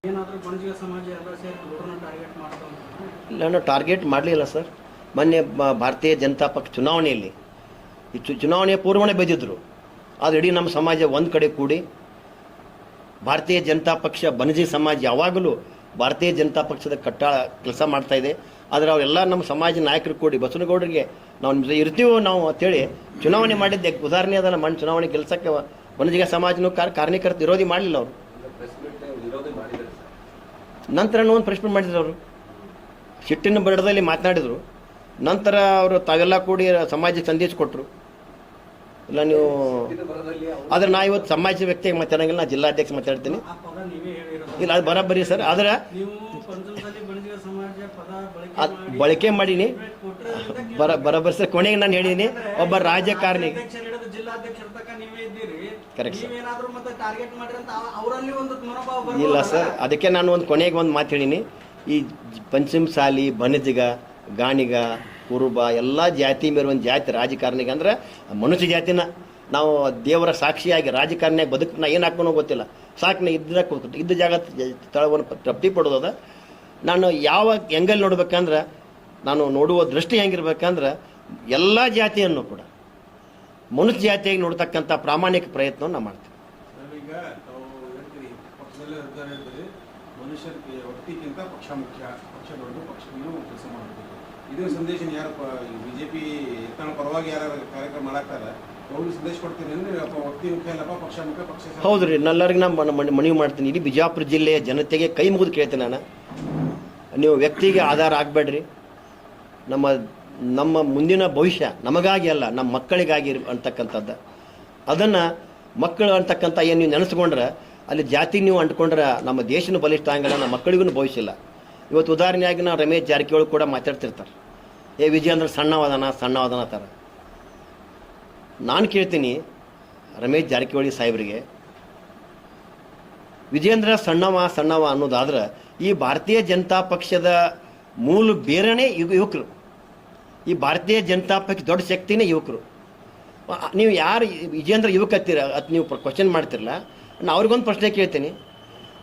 ಇಲ್ಲ ನಾವು ಟಾರ್ಗೆಟ್ ಮಾಡ್ತಾವ ನಾನು ಟಾರ್ಗೆಟ್ ಮಾಡಲಿಲ್ಲ ಸರ್ ಮೊನ್ನೆ ಭಾರತೀಯ ಜನತಾ ಪಕ್ಷ ಚುನಾವಣೆಯಲ್ಲಿ ಚುನಾವಣೆಯ ಪೂರ್ವಣೆ ಬೈದಿದ್ರು ಆದರೆ ಇಡೀ ನಮ್ಮ ಸಮಾಜ ಒಂದು ಕಡೆ ಕೂಡಿ ಭಾರತೀಯ ಜನತಾ ಪಕ್ಷ ಬನಜಿ ಸಮಾಜ ಯಾವಾಗಲೂ ಭಾರತೀಯ ಜನತಾ ಪಕ್ಷದ ಕಟ್ಟಾಳ ಕೆಲಸ ಮಾಡ್ತಾ ಇದೆ. ಆದರೆ ಅವರೆಲ್ಲ ನಮ್ಮ ಸಮಾಜ ನಾಯಕರು ಕೂಡಿ ಬಸವನಗೌಡರಿಗೆ ನಾವು ನಿಮ್ಮ ಇರ್ತೀವೋ ನಾವು ಅಂತೇಳಿ ಚುನಾವಣೆ ಮಾಡಿದ್ದೆ ಉದಾಹರಣೆ ಅದಲ್ಲ, ಮಣ್ಣು ಚುನಾವಣೆ ಕೆಲಸಕ್ಕೆ ವನಜಿಗ ಸಮಾಜನೂ ಕಾರ್ ಕಾರ್ಯಕರ್ತ ವಿರೋಧಿ ಮಾಡಲಿಲ್ಲ ಅವರು. ನಂತರ ಒಂದು ಪ್ರಶ್ನೆ ಮಾಡಿದ್ರು ಅವರು. ಸಿಟ್ಟಿನ ಬರಡದಲ್ಲಿ ಮಾತನಾಡಿದರು. ನಂತರ ಅವರು ತಾವೆಲ್ಲ ಕೂಡಿ ಸಮಾಜಕ್ಕೆ ಸಂದೇಶ ಕೊಟ್ಟರು ಇಲ್ಲ, ನೀವು ಆದ್ರೆ ನಾ ಇವತ್ತು ಸಮಾಜ ವ್ಯಕ್ತಿಯಾಗಿ ಮಾತಾಡಂಗಿಲ್ಲ, ನಾ ಜಿಲ್ಲಾಧ್ಯಕ್ಷ ಮಾತಾಡ್ತೀನಿ. ಇಲ್ಲ, ಅದು ಬರೋಬ್ಬರಿ ಸರ್, ಆದರೆ ಪಂಚಮಸಾಲಿ ಪದ ಬಳಕೆ ಮಾಡೀನಿ. ಬರ ಬರೋಬ್ಬರಿ ಸರ್, ಕೊನೆಗೆ ನಾನು ಹೇಳಿದ್ದೀನಿ ಒಬ್ಬ ರಾಜಕಾರಣಿ ಕರೆಕ್ಟ್ ಸರ್ ಇಲ್ಲ ಸರ್ ಅದಕ್ಕೆ ನಾನು ಒಂದು ಕೊನೆಗೆ ಒಂದು ಮಾತು ಹೇಳಿನಿ. ಈ ಪಂಚಮ ಸಾಲಿ ಬನಜಿಗ, ಗಾಣಿಗ ಕುರುಬ, ಎಲ್ಲ ಜಾತಿ ಮೇಲೆ ಒಂದು ಜಾತಿ ರಾಜಕಾರಣಿಗೆ ಅಂದ್ರೆ ಮನುಷ್ಯ ಜಾತಿನ ನಾವು ದೇವರ ಸಾಕ್ಷಿಯಾಗಿ ರಾಜಕಾರಣಿಯಾಗಿ ಬದುಕು ನಾ ಏನು ಹಾಕೋನೋ ಗೊತ್ತಿಲ್ಲ. ಸಾಕಿನ ನಾ ಇದ್ದ ಜಾಗ ಸ್ಥಳವನ್ನು ತೃಪ್ತಿ ಪಡೋದದ ನಾನು ಯಾವ ಹೆಂಗಲ್ಲಿ ನೋಡ್ಬೇಕಂದ್ರೆ, ನಾನು ನೋಡುವ ದೃಷ್ಟಿ ಹೆಂಗಿರ್ಬೇಕಂದ್ರೆ, ಎಲ್ಲ ಜಾತಿಯನ್ನು ಕೂಡ. ಮನುಷ್ಯ ಜಾತಿಯಾಗಿ ನೋಡ್ತಕ್ಕಂಥ ಪ್ರಾಮಾಣಿಕ ಪ್ರಯತ್ನವನ್ನು ನಾನು ಮಾಡ್ತೀನಿ ನಾವೀಗ ತಾವು ಹೇಳ್ತೀರಿ, ಪಕ್ಷದಲ್ಲೇ ನಿರ್ಧಾರ ಹೇಳ್ತೀರಿ ಮನುಷ್ಯರಿಗೆ ಪಕ್ಷ ಮುಖ್ಯ ಪಕ್ಷ ದೊಡ್ಡ ಪಕ್ಷವನ್ನು ಕೆಲಸ ಮಾಡಬೇಕು ಇದೇ ಸಂದೇಶ ಯಾರು ಬಿಜೆಪಿ ತನ್ನ ಪರವಾಗಿ ಯಾರು ಕಾರ್ಯಕ್ರಮ ಮಾಡಾಕ್ತಾರ? ಹೌದ್ರಿ ನಲ್ಲರಿಗೆ ನಾನು ಮನ- ಮನ- ಮನವಿ ಮಾಡ್ತೀನಿ. ಇಡೀ ಬಿಜಾಪುರ ಜಿಲ್ಲೆಯ ಜನತೆಗೆ ಕೈ ಮುಗಿದು ಕೇಳ್ತೀನಿ ನಾನು. ನೀವು ವ್ಯಕ್ತಿಗೆ ಆಧಾರ ಆಗಬೇಡ್ರಿ. ನಮ್ಮ ನಮ್ಮ ಮುಂದಿನ ಭವಿಷ್ಯ ನಮಗಾಗಿ ಅಲ್ಲ, ನಮ್ಮ ಮಕ್ಕಳಿಗಾಗಿ ಅಂತಕ್ಕಂಥದ್ದು. ಅದನ್ನು ಮಕ್ಕಳು ಅಂತಕ್ಕಂಥ ಏನು ನೀವು ನೆನೆಸ್ಕೊಂಡ್ರೆ, ಅಲ್ಲಿ ಜಾತಿ ನೀವು ಅಂಟ್ಕೊಂಡ್ರೆ ನಮ್ಮ ದೇಶನೂ ಬಲಿಷ್ಠ ಆಗಲ್ಲ ನಮ್ಮ ಮಕ್ಕಳಿಗೂ ಭವಿಷ್ಯ ಇಲ್ಲ. ಇವತ್ತು ಉದಾಹರಣೆಯಾಗಿ ನಾವು ರಮೇಶ್ ಜಾರಕಿಹೊಳಿ ಕೂಡ ಮಾತಾಡ್ತಿರ್ತಾರೆ. ಏ ವಿಜಯೇಂದ್ರ ಸಣ್ಣವಾದನ ಸಣ್ಣವಾದನ ಥರ ನಾನು ಕೇಳ್ತೀನಿ ರಮೇಶ್ ಜಾರಕಿಹೊಳಿ ಸಾಹೇಬರಿಗೆ ವಿಜೇಂದ್ರ ಸಣ್ಣವ ಸಣ್ಣವ ಅನ್ನೋದಾದ್ರೆ ಈ ಭಾರತೀಯ ಜನತಾ ಪಕ್ಷದ ಮೂಲ ಬೇರೆನೇ ಯುವ ಯುವಕರು. ಈ ಭಾರತೀಯ ಜನತಾ ಪಕ್ಷ ದೊಡ್ಡ ಶಕ್ತಿನೇ ಯುವಕರು. ನೀವು ಯಾರು ವಿಜೇಂದ್ರ ಯುವಕ ಹತ್ತೀರ ಅದು ನೀವು ಕ್ವಶನ್ ಮಾಡ್ತಿರಲ್ಲ ನಾನು ಅವ್ರಿಗೊಂದು ಪ್ರಶ್ನೆ ಕೇಳ್ತೀನಿ.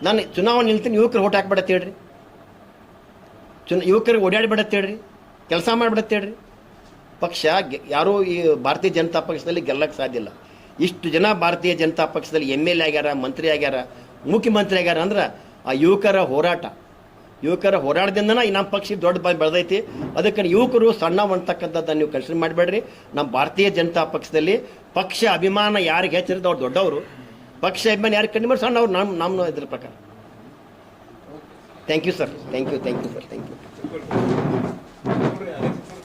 ನಾನು ಚುನಾವಣೆ ನಿಲ್ತೀನಿ, ಯುವಕರು ಓಟ್ ಹಾಕ್ಬಿಡತ್ತೇಳ್ರಿ ಚುನ, ಯುವಕರಿಗೆ ಓಡಾಡಿಬಿಡತ್ತೇಳ್ರಿ ಹೇಳ್ರಿ. ಕೆಲಸ ಮಾಡ್ಬಿಡತ್ತೆ ಹೇಳ್ರಿ. ಪಕ್ಷ ಯಾರೂ ಈ ಭಾರತೀಯ ಜನತಾ ಪಕ್ಷದಲ್ಲಿ ಗೆಲ್ಲಕ್ಕೆ ಸಾಧ್ಯ ಇಲ್ಲ. ಇಷ್ಟು ಜನ ಭಾರತೀಯ ಜನತಾ ಪಕ್ಷದಲ್ಲಿ ಎಂ ಎಲ್ ಎ ಆಗ್ಯಾರ, ಮಂತ್ರಿ ಆಗ್ಯಾರ, ಮುಖ್ಯಮಂತ್ರಿ ಆಗ್ಯಾರ ಅಂದ್ರೆ ಆ ಯುವಕರ ಹೋರಾಟ. ಯುವಕರ ಹೋರಾಟದಿಂದನೇ ನಮ್ಮ ಪಕ್ಷ ದೊಡ್ಡ ಬಾಯಿ ಬೆಳೆದೈತಿ. ಅದಕ್ಕೆ ಯುವಕರು ಸಣ್ಣ ಅಂತಕ್ಕಂಥದ್ದನ್ನು ನೀವು ಕನ್ಸಿಡರ್ ಮಾಡಬೇಡ್ರಿ. ನಮ್ಮ ಭಾರತೀಯ ಜನತಾ ಪಕ್ಷದಲ್ಲಿ ಪಕ್ಷ ಅಭಿಮಾನ ಯಾರಿಗೆ ಹೆಚ್ಚಿರುತ್ತೆ ಅವ್ರು ದೊಡ್ಡವರು. ಪಕ್ಷ ಅಭಿಮಾನ ಯಾರಿಗೆ ಕಡಿಮೆ ಮಾಡಿ ಸಣ್ಣವ್ರು ನಮ್ಮ ನಮ್ಮ ಇದ್ರ ಪ್ರಕಾರ. Thank you sir thank you thank you sir thank you Reales.